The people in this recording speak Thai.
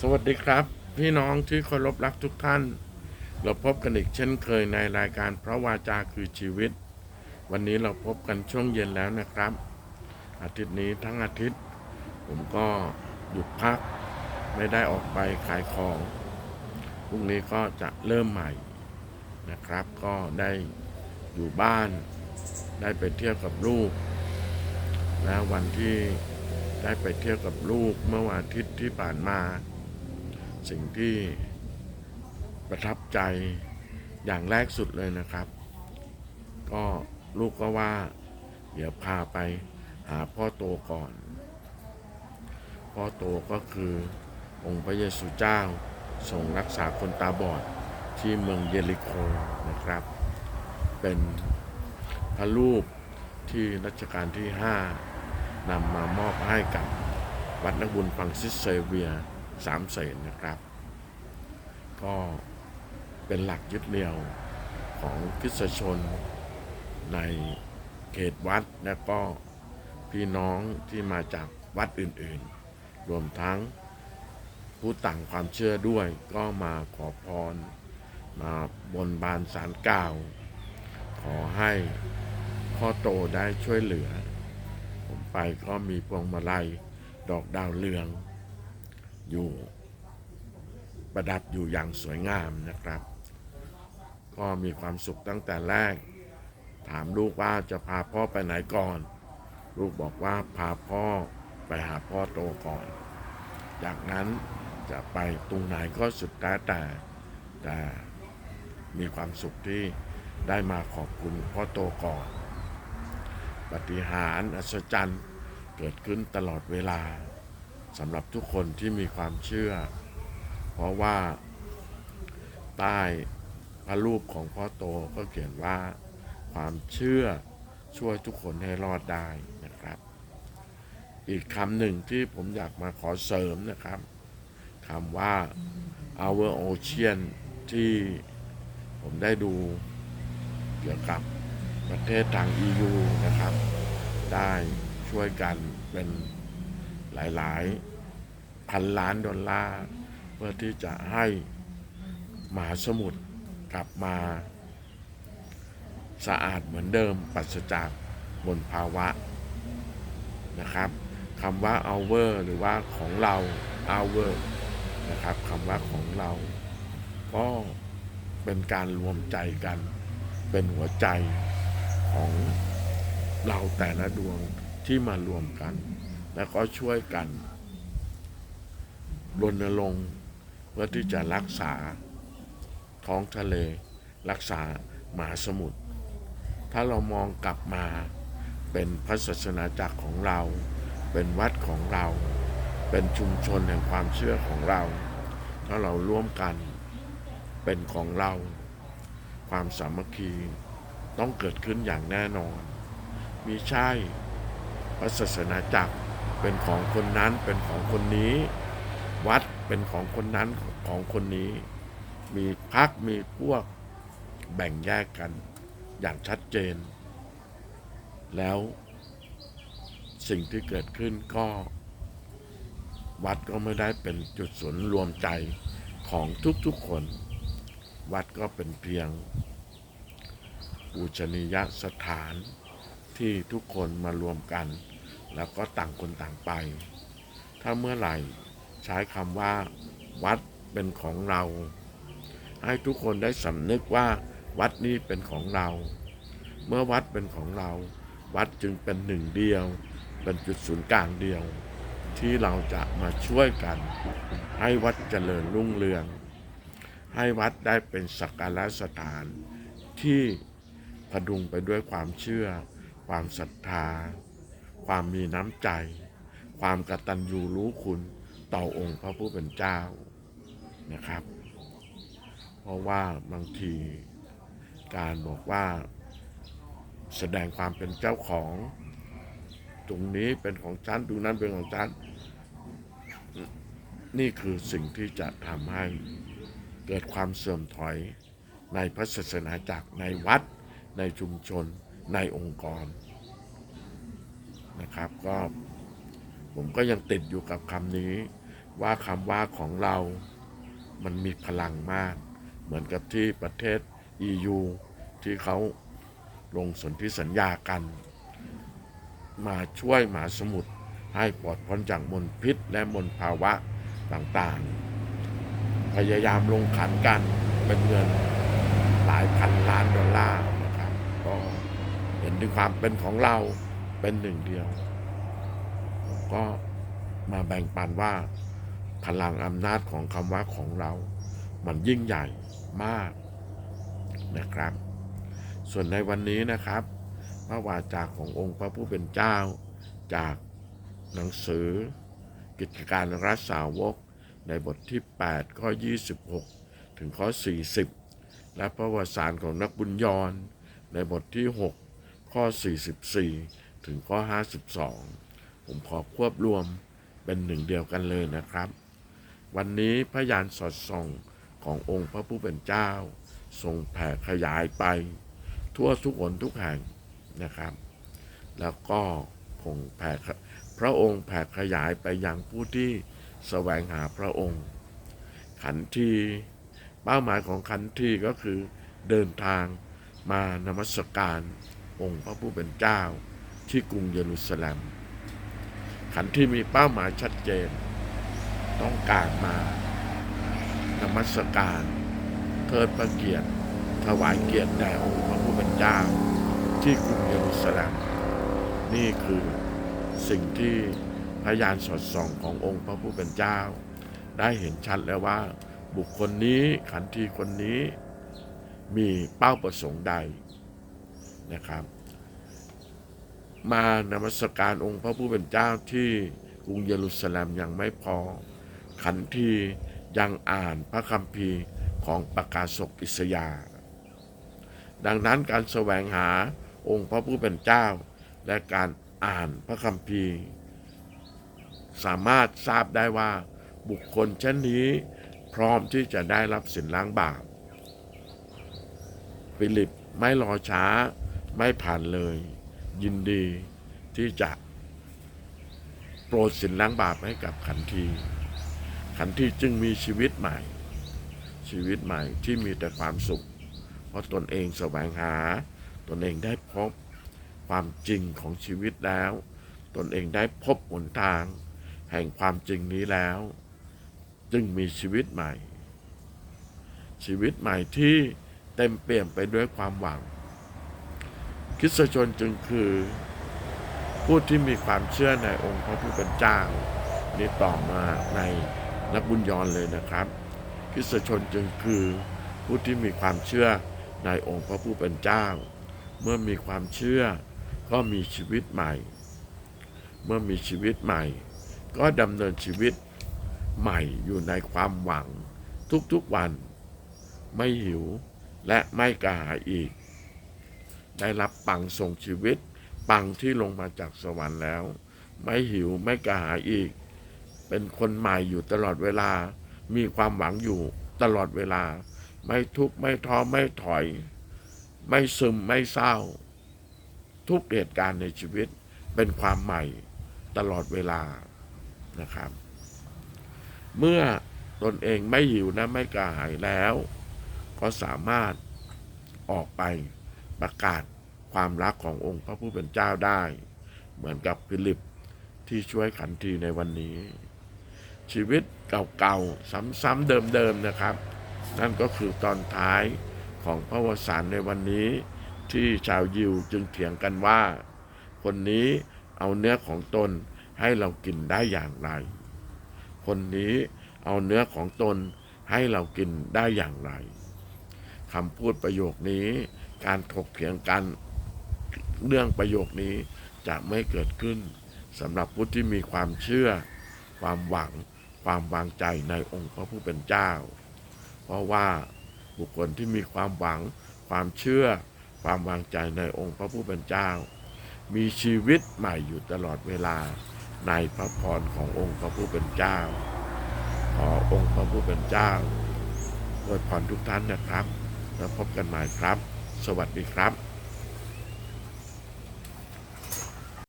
สวัสดีครับ พี่น้องที่เคารพรักทุกท่าน เราพบกันอีกเช่นเคยในรายการพระวาจาคือชีวิต วันนี้เราพบกันช่วงเย็นแล้วนะครับ อาทิตย์นี้ทั้งอาทิตย์ ผมก็หยุดพักไม่ได้ออกไปขายของพรุ่งนี้ก็จะเริ่มใหม่นะครับ ก็ได้อยู่บ้าน ได้ไปเที่ยวกับลูก และวันที่ได้ไปเที่ยวกับลูกเมื่อวันอาทิตย์ที่ผ่านมา สิ่งที่ประทับใจอย่างแรกสุดเลยนะครับ ก็ลูกก็ว่า เดี๋ยวพาไปหาพ่อโตก่อน พ่อโตก็คือองค์พระเยซูเจ้าทรงรักษาคนตาบอดที่เมืองเยริโคนะครับ เป็นพระรูปที่รัชกาลที่ 5นำมามอบให้กับวัดนักบุญฟังซิสเซเวีย สามเสนนะครับ ก็เป็นหลักยึดเหนี่ยวของคริสชนในเขตวัดและก็พี่น้องที่มาจากวัดอื่นๆ รวมทั้งผู้ต่างความเชื่อด้วยก็มาขอพร มาบนบานสารกล่าว ขอให้พ่อโตได้ช่วยเหลือ ผมไปก็มีพวงมาลัยดอกดาวเรือง อยู่ประดับอยู่อย่างสวยงามนะครับ ก็มีความสุขตั้งแต่แรก ถามลูกว่าจะพาพ่อไปไหนก่อน ลูกบอกว่าพาพ่อไปหาพ่อโตก่อน จากนั้นจะไปตรงไหนก็สุดแท้แต่แต่มีความสุขที่ได้มาขอบคุณพ่อโตก่อน ปฏิหารอัศจรรย์เกิดขึ้นตลอดเวลา สำหรับทุกคนที่มีความเชื่อ เพราะว่า ใต้พระรูปของพ่อโตก็เขียนว่าความเชื่อช่วยทุกคนให้รอดได้นะครับ อีกคำหนึ่งที่ผมอยากมาขอเสริมนะครับคำว่า our ocean ที่ผมได้ดูเกี่ยวกับประเทศทาง EU นะครับ ได้ช่วยกันเป็น หลาย ๆ พันล้านดอลลาร์เพื่อที่จะให้มหาสมุทรกลับมาสะอาดเหมือนเดิมปราศจากมลภาวะนะครับคำว่า our หรือว่าของเรา our นะครับคำว่าของเรา ก็เป็นการรวมใจกัน เป็นหัวใจของเราแต่ละดวงที่มารวมกัน แล้วก็ช่วยกันรณรงค์เพื่อที่จะรักษาท้องทะเล รักษามหาสมุทรถ้าเรามองกลับมาเป็นพระศาสนาจักรของเรา เป็นวัดของเรา เป็นชุมชนแห่งความเชื่อของเรา ถ้าเราร่วมกันเป็นของเรา ความสามัคคีต้องเกิดขึ้นอย่างแน่นอน มีใช่พระศาสนาจักร เป็นของคนนั้นเป็นของคนนี้ วัดเป็นของคนนั้นของคนนี้ มีพักมีพวกแบ่งแยกกันอย่างชัดเจน แล้วสิ่งที่เกิดขึ้นก็ วัดก็ไม่ได้เป็นจุดศูนย์รวมใจของทุกๆคน วัดก็เป็นเพียงปูชนียสถานที่ทุกคนมารวมกัน แล้วก็ต่างคนต่างไป ถ้าเมื่อไหร่ใช้คำว่า วัดเป็นของเรา ให้ทุกคนได้สำนึกว่า วัดนี้เป็นของเรา เมื่อวัดเป็นของเรา วัดจึงเป็นหนึ่งเดียว เป็นจุดศูนย์กลางเดียว ที่เราจะมาช่วยกัน ให้วัดเจริญรุ่งเรือง ให้วัดได้เป็นสักการะสถานที่พดุงไปด้วยความเชื่อ ความศรัทธา ความมีน้ำใจ ความกตัญญูรู้คุณต่อองค์พระผู้เป็นเจ้านะครับ เพราะว่าบางทีการบอกว่าแสดงความเป็นเจ้าของตรงนี้เป็นของฉันตรงนั้นเป็นของฉันนี่คือสิ่งที่จะทำให้เกิดความเสื่อมถอยในพระศาสนาจักรในวัด ในชุมชน ในองค์กร นะครับ ก็ผมก็ยังติดอยู่กับคำนี้ ว่าคำว่าของเรามันมีพลังมาก เหมือนกับที่ประเทศ EU ที่เขาลงสนธิสัญญากัน มาช่วยมหาสมุทรให้ปลอดพ้นจากมลพิษและมลภาวะต่างๆ พยายามลงขันกันเป็นเงินหลายพันล้านดอลลาร์นะครับก็เห็นถึงความเป็นของเรา เป็นหนึ่งเดียว ก็มาแบ่งปันว่า พลังอำนาจของคำว่าของเรา มันยิ่งใหญ่มากนะครับ ส่วนในวันนี้นะครับ พระวาจาขององค์พระผู้เป็นเจ้า จากหนังสือ กิจการรัสาวก ในบทที่ 8 ข้อ 26 ถึงข้อ 40 และพระวสารของนักบุญยรในบทที่ 6 ข้อ 44 ถึงข้อ 52 ผมขอควบรวมเป็นหนึ่งเดียวกันเลยนะครับ วันนี้พยานสอดส่องขององค์พระผู้เป็นเจ้าทรงแผ่ขยายไป ทั่วทุกหนทุกแห่งนะครับ แล้วก็คงแผ่พระองค์แผ่ขยายไปยังผู้ที่แสวงหาพระองค์ ขันทีเป้าหมายของขันทีก็คือเดินทางมานมัสการองค์พระผู้เป็นเจ้า ที่กรุงเยรูซาเล็มขันที่มีเป้าหมายชัดเจน ต้องการมานมัสการเทิดพระเกียรติ ถวายเกียรติแด่องค์พระผู้เป็นเจ้า ที่กรุงเยรูซาเล็มนี่คือสิ่งที่พยานสอดส่องขององค์พระผู้เป็นเจ้า ได้เห็นชัดแล้วว่า บุคคลนี้ขันทีคนนี้มีเป้าประสงค์ใดนะครับ มานมัสการองค์พระผู้เป็นเจ้าที่กรุงเยรูซาเล็มยังไม่พอ ขันทียังอ่านพระคัมภีร์ของประกาศกอิสยา ดังนั้นการแสวงหาองค์พระผู้เป็นเจ้า และการอ่านพระคัมภีร์ สามารถทราบได้ว่าบุคคลเช่นนี้พร้อมที่จะได้รับสินล้างบาปฟิลิปไม่รอช้าไม่ผ่านเลย ยินดีที่จะโปรดสินล้างบาปให้กับขันทีขันทีจึงมีชีวิตใหม่ ชีวิตใหม่ที่มีแต่ความสุข เพราะตนเองแสวงหา ตนเองได้พบความจริงของชีวิตแล้ว ตนเองได้พบหนทาง แห่งความจริงนี้แล้ว จึงมีชีวิตใหม่ ชีวิตใหม่ที่เต็มเปี่ยมไปด้วยความหวัง คริสตชนจึงคือผู้ที่มีความเชื่อในองค์พระผู้เป็นเจ้านี่ต่อมาในนักบุญยอนเลยนะครับคริสตชนจึงคือผู้ที่มีความเชื่อในองค์พระผู้เป็นเจ้า เมื่อมีความเชื่อก็มีชีวิตใหม่ เมื่อมีชีวิตใหม่ ก็ดำเนินชีวิตใหม่อยู่ในความหวังทุกๆวัน ไม่หิวและไม่กระหายอีก ได้รับปังส่งชีวิต ปังที่ลงมาจากสวรรค์แล้ว ไม่หิวไม่กระหายอีก เป็นคนใหม่อยู่ตลอดเวลา มีความหวังอยู่ตลอดเวลา ไม่ทุกข์ไม่ท้อไม่ถอย ไม่ซึมไม่เศร้า ทุกเหตุการณ์ในชีวิตเป็นความใหม่ตลอดเวลานะครับ เมื่อตนเองไม่หิวและไม่กระหายแล้ว ก็สามารถออกไป ประกาศความรักขององค์พระผู้เป็นเจ้าได้ เหมือนกับฟิลิปที่ช่วยขันทีในวันนี้ ชีวิตเก่าๆ ซ้ำๆเดิมๆนะครับ นั่นก็คือตอนท้ายของพระวสารในวันนี้ ที่ชาวยิวจึงเถียงกันว่า คนนี้เอาเนื้อของตนให้เรากินได้อย่างไร คนนี้เอาเนื้อของตนให้เรากินได้อย่างไรคำพูดประโยคนี้ การถกเถียงกันเรื่องประโยคนี้จะไม่เกิดขึ้นสำหรับผู้ที่มีความเชื่อ ความหวัง ความวางใจในองค์พระผู้เป็นเจ้า เพราะว่าบุคคลที่มีความหวัง ความเชื่อ ความวางใจในองค์พระผู้เป็นเจ้า มีชีวิตใหม่อยู่ตลอดเวลาในพระพรขององค์พระผู้เป็นเจ้า ขอองค์พระผู้เป็นเจ้าอวยพรทุกท่านนะครับ แล้วพบกันใหม่ครับ สวัสดีครับ